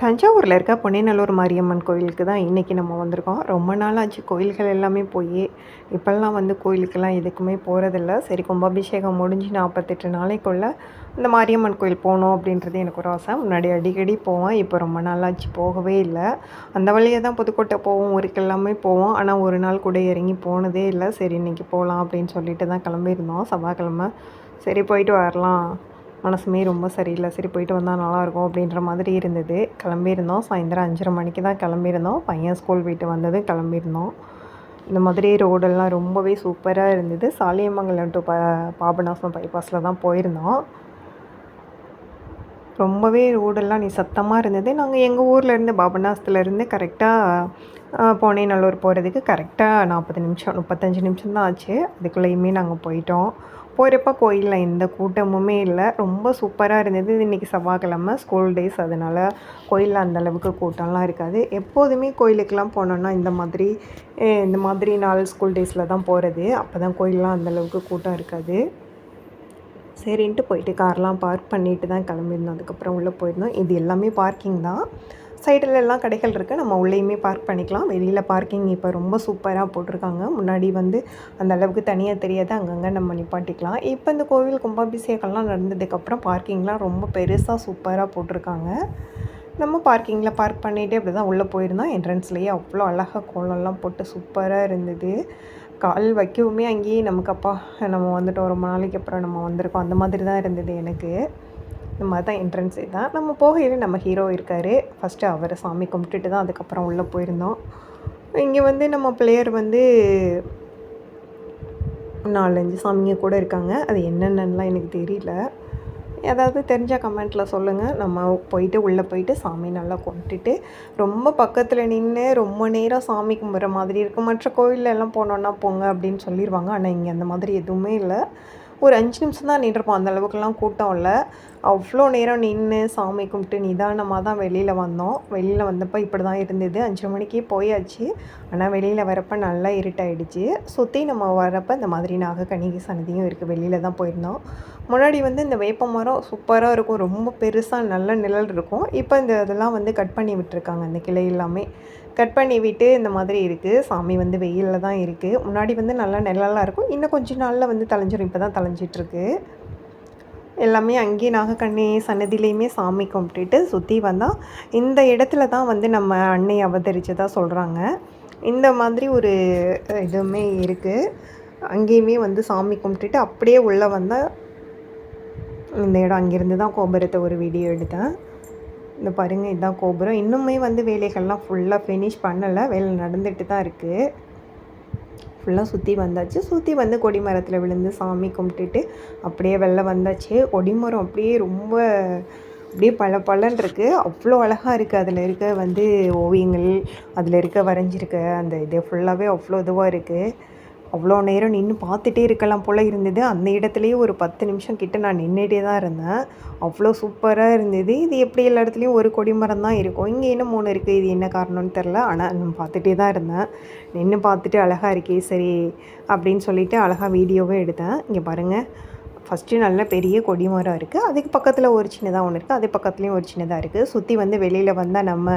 தஞ்சாவூரில் இருக்க பொன்னைநல்லூர் மாரியம்மன் கோயிலுக்கு தான் இன்றைக்கி நம்ம வந்திருக்கோம். ரொம்ப நாளாச்சு கோயில்கள் எல்லாமே போய் இப்போல்லாம் வந்து கோயிலுக்கெல்லாம் எதுக்குமே போகிறதில்ல சரி கும்பாபிஷேகம் முடிஞ்சு நாற்பத்தெட்டு நாளைக்குள்ளே இந்த மாரியம்மன் கோயில் போகணும் அப்படின்றது எனக்கு ஒரு ஆசை. முன்னாடி அடிக்கடி போவேன் இப்போ ரொம்ப நாளாச்சு போகவே இல்லை. அந்த வழியாக தான் புதுக்கோட்டை போவோம் ஊருக்கு எல்லாமே போவோம். ஆனால் ஒரு நாள் கூட இறங்கி போனதே இல்லை. சரி இன்றைக்கி போகலாம் அப்படின்னு சொல்லிட்டு தான் கிளம்பியிருந்தோம். செவ்வாய்க்கிழமை. சரி போயிட்டு வரலாம். மனசுமே ரொம்ப சரியில்லை. சரி போயிட்டு வந்தால் நல்லாயிருக்கும் அப்படின்ற மாதிரி இருந்தது. கிளம்பியிருந்தோம். சாயந்தரம் அஞ்சரை மணிக்கு தான் கிளம்பியிருந்தோம். பையன் ஸ்கூல் போயிட்டு வந்தது கிளம்பியிருந்தோம். இந்த மாதிரி ரோடெல்லாம் ரொம்பவே சூப்பராக இருந்தது. சாலியமங்கலம் டு ப பாபநாசம் பைபாஸில் தான் போயிருந்தோம். ரொம்பவே ரோடெல்லாம் நீ சத்தமாக இருந்தது. நாங்கள் எங்கள் ஊர்லேருந்து பாபநாசத்துலேருந்து கரெக்டாக பொன்னைநல்லூர் போகிறதுக்கு கரெக்டாக நாற்பது நிமிஷம் முப்பத்தஞ்சு நிமிஷம் தான் ஆச்சு. அதுக்குள்ளேயுமே நாங்கள் போயிட்டோம். போகிறப்ப கோயிலில் எந்த கூட்டமுமே இல்லை. ரொம்ப சூப்பராக இருந்தது. இன்றைக்கி செவ்வாய்க்கிழமை ஸ்கூல் டேஸ் அதனால் கோயிலில் அந்தளவுக்கு கூட்டம்லாம் இருக்காது. எப்போதுமே கோயிலுக்கெலாம் போனோன்னா இந்த மாதிரி இந்த மாதிரி நாள் ஸ்கூல் டேஸில் தான் போகிறது அப்போ தான் கோயிலெலாம் அந்தளவுக்கு கூட்டம் இருக்காது. சரின்ட்டு போயிட்டு கார்லாம் பார்க் பண்ணிட்டு தான் கிளம்பியிருந்தோம். அதுக்கப்புறம் உள்ளே போயிருந்தோம். இது எல்லாமே பார்க்கிங் தான். சைடில் எல்லாம் கடைகள் இருக்குது நம்ம உள்ளேயுமே பார்க் பண்ணிக்கலாம். வெளியில் பார்க்கிங் இப்போ ரொம்ப சூப்பராக போட்டிருக்காங்க. முன்னாடி வந்து அந்த அளவுக்கு தனியாக தெரியாது. அங்கங்கே நம்ம நிப்பாட்டிக்கலாம். இப்போ இந்த கோவில் கும்பாபிஷேகம்லாம் நடந்ததுக்கப்புறம் பார்க்கிங்லாம் ரொம்ப பெருசாக சூப்பராக போட்டிருக்காங்க. நம்ம பார்க்கிங்கில் பார்க் பண்ணிவிட்டு அப்படி தான் உள்ளே போயிருந்தோம். என்ட்ரன்ஸ்லேயே அவ்வளோ அழகாக கோலம்லாம் போட்டு சூப்பராக இருந்தது. கால் வைக்கவுமே அங்கேயே நமக்கு அப்பா நம்ம வந்துட்டோம். ரொம்ப நாளைக்கு அப்புறம் நம்ம வந்திருக்கோம். அந்த மாதிரி தான் இருந்தது எனக்கு. இந்த மாதிரி தான் என்ட்ரன்ஸ் தான் நம்ம போகையில் நம்ம ஹீரோ இருக்கார். ஃபஸ்ட்டு அவரை சாமி கும்பிட்டுட்டு தான் அதுக்கப்புறம் உள்ளே போயிருந்தோம். இங்கே வந்து நம்ம பிளேயர் வந்து நாலஞ்சு சாமிங்க கூட இருக்காங்க. அது என்னென்னலாம் எனக்கு தெரியல. ஏதாவது தெரிஞ்சால் கமெண்ட்டில் சொல்லுங்கள் நம்ம போயிட்டு உள்ளே போயிட்டு சாமி நல்லா கொண்டுட்டு ரொம்ப பக்கத்தில் நின்று ரொம்ப நேரம் சாமி கும்பிட்ற மாதிரி இருக்கும் மற்ற கோயில்ல போனோன்னா போங்க அப்படின்னு சொல்லிடுவாங்க ஆனால் இங்கே அந்த மாதிரி எதுவுமே இல்லை. ஒரு அஞ்சு நிமிஷம் தான் நின்றுருப்போம். அந்த அளவுக்குலாம் கூட்டம் இல்லை. அவ்வளோ நேரம் நின்று சாமி கும்பிட்டு நிதானமாக தான் வெளியில் வந்தோம். வெளியில் வந்தப்போ இப்படி தான் இருந்தது. அஞ்சரை மணிக்கே போயாச்சு. ஆனால் வெளியில் வரப்போ நல்லா இருட்டாயிடுச்சு. சுற்றி நம்ம வரப்போ இந்த மாதிரி நாகக்கணிகை சன்னதியும் இருக்குது வெளியில் தான் போயிருந்தோம். முன்னாடி வந்து இந்த வேப்ப மரம் சூப்பராக இருக்கும். ரொம்ப பெருசாக நல்ல நிழல் இருக்கும். இப்போ இந்த இதெல்லாம் வந்து கட் பண்ணி விட்டுருக்காங்க. அந்த கிளை எல்லாமே கட் பண்ணி விட்டு இந்த மாதிரி இருக்குது சாமி வந்து வெயிலில் தான் இருக்குது முன்னாடி வந்து நல்லா நிழலாக இருக்கும். இன்னும் கொஞ்ச நாளில் வந்து தலைஞ்சிரும் இப்போ தான் தலைஞ்சிட்ருக்கு எல்லாமே அங்கேயே நாகக்கண்ணி சன்னதியிலையுமே சாமி கும்பிட்டுட்டு சுற்றி வந்தால் இந்த இடத்துல தான் வந்து நம்ம அன்னை அவதரிச்சதா சொல்கிறாங்க இந்த மாதிரி ஒரு இதுவுமே இருக்குது அங்கேயுமே வந்து சாமி கும்பிட்டுட்டு அப்படியே உள்ளே வந்தால் இந்த இடம் அங்கேருந்து தான் கோபுரத்தை ஒரு வீடியோ எடுத்தேன். இந்த பாருங்கள் இதுதான் கோபுரம். இன்னுமே வந்து வேலைகள்லாம் ஃபுல்லாக ஃபினிஷ் பண்ணலை. வேலை நடந்துட்டு தான் இருக்குது ஃபுல்லாக சுற்றி வந்தாச்சு. சுற்றி வந்து கொடிமரத்தில் விழுந்து சாமி கும்பிட்டுட்டு அப்படியே வெளில வந்தாச்சு. கொடிமரம் அப்படியே ரொம்ப அப்படியே பல பலன் இருக்குது அவ்வளோ அழகாக இருக்குது அதில் இருக்க வந்து ஓவியங்கள் அதில் இருக்க வரைஞ்சிருக்க அந்த இது ஃபுல்லாகவே அவ்வளோ இதுவாக இருக்குது அவ்வளோ நேரம் நின்று பார்த்துட்டே இருக்கலாம் போல் இருந்தது. அந்த இடத்துலையே ஒரு பத்து நிமிஷம் கிட்ட நான் நின்றுட்டே தான் இருந்தேன். அவ்வளோ சூப்பராக இருந்தது. இது எப்படி எல்லா இடத்துலையும் ஒரு கொடி மரம் தான் இருக்கும். இங்கே என்ன மூணு இருக்குது இது என்ன காரணம்னு தெரில ஆனால் நான் பார்த்துட்டே தான் இருந்தேன். நின்று பார்த்துட்டு அழகாக இருக்கே சரி அப்படின்னு சொல்லிட்டு அழகாக வீடியோவும் எடுத்தேன். இங்கே பாருங்கள் ஃபஸ்ட்டு நல்ல பெரிய கொடி மரம் இருக்குது அதுக்கு பக்கத்தில் ஒரு சின்னதாக ஒன்று இருக்குது அது பக்கத்துலேயும் ஒரு சின்னதாக இருக்குது சுற்றி வந்து வெளியில் வந்தால் நம்ம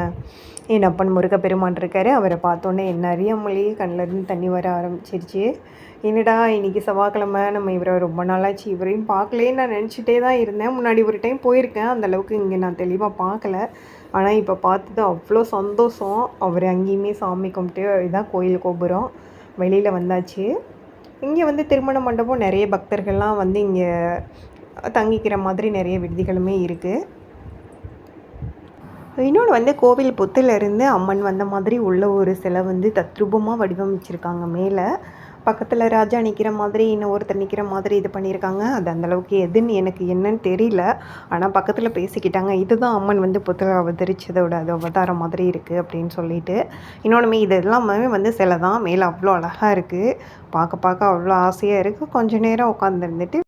என் அப்பன் முருகப்பெருமான் இருக்காரு. அவரை பார்த்தோன்னே நிறைய மொழியே மொழி கண்ணிலேருந்து தண்ணி வர ஆரம்பிச்சிருச்சு. என்னடா இன்றைக்கி செவ்வாய்க்கிழமை நம்ம இவரை ரொம்ப நாளாச்சு இவரையும் பார்க்கலேன்னு நான் நினச்சிட்டே தான் இருந்தேன். முன்னாடி ஒரு டைம் போயிருக்கேன். அந்த அளவுக்கு இங்கே நான் தெளிவாக பார்க்கல. ஆனால் இப்போ பார்த்தது அவ்வளோ சந்தோஷம். அவர் அங்கேயுமே சாமி கும்பிட்டு இதான் கோயில் கோபுரம். வெளியில் வந்தாச்சு. இங்கே வந்து திருமண மண்டபம் நிறைய பக்தர்கள்லாம் வந்து இங்கே தங்கிக்கிற மாதிரி நிறைய விடுதிகளுமே இருக்குது இன்னொன்று வந்து கோவில் புத்திலிருந்து அம்மன் வந்த மாதிரி உள்ள ஒரு சிலை வந்து தத்ரூபமாக வடிவமைச்சிருக்காங்க மேலே. பக்கத்தில் ராஜா நிற்கிற மாதிரி இன்னும் ஒருத்தர் நிற்கிற மாதிரி இது பண்ணியிருக்காங்க. அது அந்தளவுக்கு எதுன்னு எனக்கு என்னன்னு தெரியல. ஆனால் பக்கத்தில் பேசிக்கிட்டாங்க. இதுதான் அம்மன் வந்து புத்தக அவதரிச்சதோட அது அவதாரம் மாதிரி இருக்குது அப்படின்னு சொல்லிட்டு. இன்னொன்றுமே இது எல்லாமே வந்து சிலை தான் மேலே அவ்வளோ அழகாக இருக்குது பார்க்க பார்க்க அவ்வளோ ஆசையாக இருக்குது கொஞ்ச நேரம் உட்காந்துருந்துட்டு